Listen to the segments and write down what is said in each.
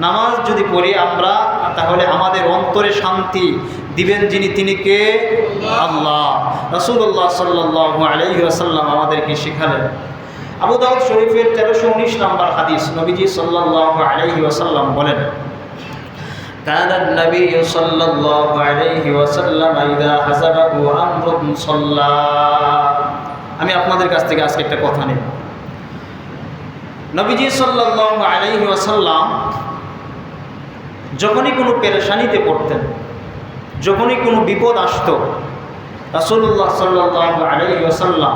নামাজ যদি পড়ি আমরা তাহলে আমাদের অন্তরে শান্তি দিবেন যিনি তিনি কে আল্লাহ রসুল্লাহ সাল্লাহ আলহি আসাল্লাম আমাদেরকে শেখালেন আবু দাউদ শরীফের তেরোশো উনিশ নম্বর হাদিস নবীজি সাল্লাহ আলহি আসাল্লাম বলেন كان النبي صلى الله عليه وسلم إذا حزبه أمر صلى আমি আপনাদের কাছ থেকে আজকে একটা কথা নেব নবীজি সাল্লাল্লাহু আলাইহি ওয়াসাল্লাম যখনই কোনো পেরেশানিতে পড়তেন, যখনই কোনো বিপদ আসতো, রাসূলুল্লাহ সাল্লাল্লাহু আলাইহি ওয়াসাল্লাম,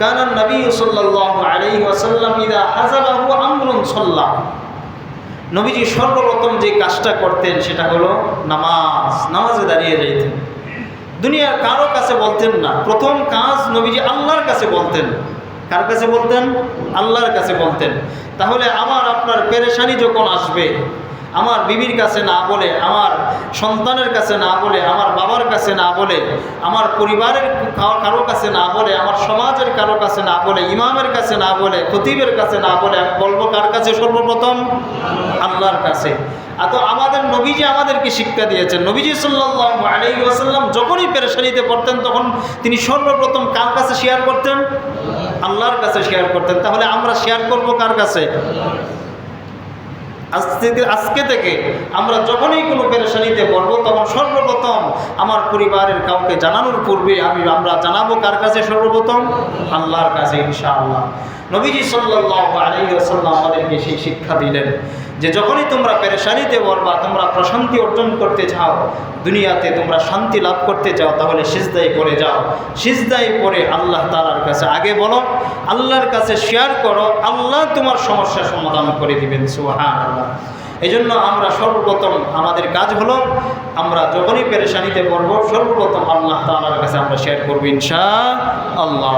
কান নবী সাল্লাল্লাহু আলাইহি ওয়াসাল্লাম ইদা হাজাবাহু আমরুন সাল্লা। নবীজি সর্বপ্রথম যে কাজটা করতেন সেটা হলো নামাজ, নামাজে দাঁড়িয়ে যাইতেন দুনিয়ার কারও কাছে বলতেন না, প্রথম কাজ নবীজি আল্লাহর কাছে বলতেন। কার কাছে বলতেন? আল্লাহর কাছে বলতেন। তাহলে আমার আপনার পেরেশানি যখন আসবে আমার বিবির কাছে না বলে, আমার সন্তানের কাছে না বলে, আমার বাবার কাছে না বলে, আমার পরিবারের কারও কাছে না বলে, আমার সমাজের কারও কাছে না বলে, ইমামের কাছে না বলে, খতিবের কাছে না বলে, আমি বলব কার কাছে সর্বপ্রথম? আল্লাহর কাছে। তো আমাদের নবীজি আমাদেরকে শিক্ষা দিয়েছেন। নবীজি সাল্লাহ ওয়াসাল্লাম যখনই পেরেশানিতে পড়তেন, তখন তিনি সর্বপ্রথম কার কাছে শেয়ার করতেন? আল্লাহর কাছে শেয়ার করতেন। তাহলে আমরা শেয়ার করব কার কাছে? আজ থেকে আজকে থেকে আমরা যখনই কোনো পেরেশানিতে পড়ব, তখন সর্বপ্রথম আমার পরিবারের কাউকে জানানোর পূর্বে আমি আমরা জানাব কার কাছে সর্বপ্রথম? আল্লাহর কাছে, ইনশাআল্লাহ। নবীজি সাল্লাহ আলহিহাসাল্লাম আমাদেরকে সেই শিক্ষা দিলেন যে যখনই তোমরা পেরেশানিতে পড়বা তোমরা প্রশান্তি অর্জন করতে চাও, দুনিয়াতে তোমরা শান্তি লাভ করতে চাও, তাহলে সিজদাই করে যাও। সিজদাই করে আল্লাহ তালার কাছে আগে বলো, আল্লাহর কাছে শেয়ার করো, আল্লাহ তোমার সমস্যা সমাধান করে দিবেন সুহান আল্লাহ এই জন্য আমরা সর্বপ্রথম আমাদের কাজ হলো, আমরা যখনই পেরেশানিতে পড়ব সর্বপ্রথম আল্লাহ তালার কাছে আমরা শেয়ার করব ইনশা আল্লাহ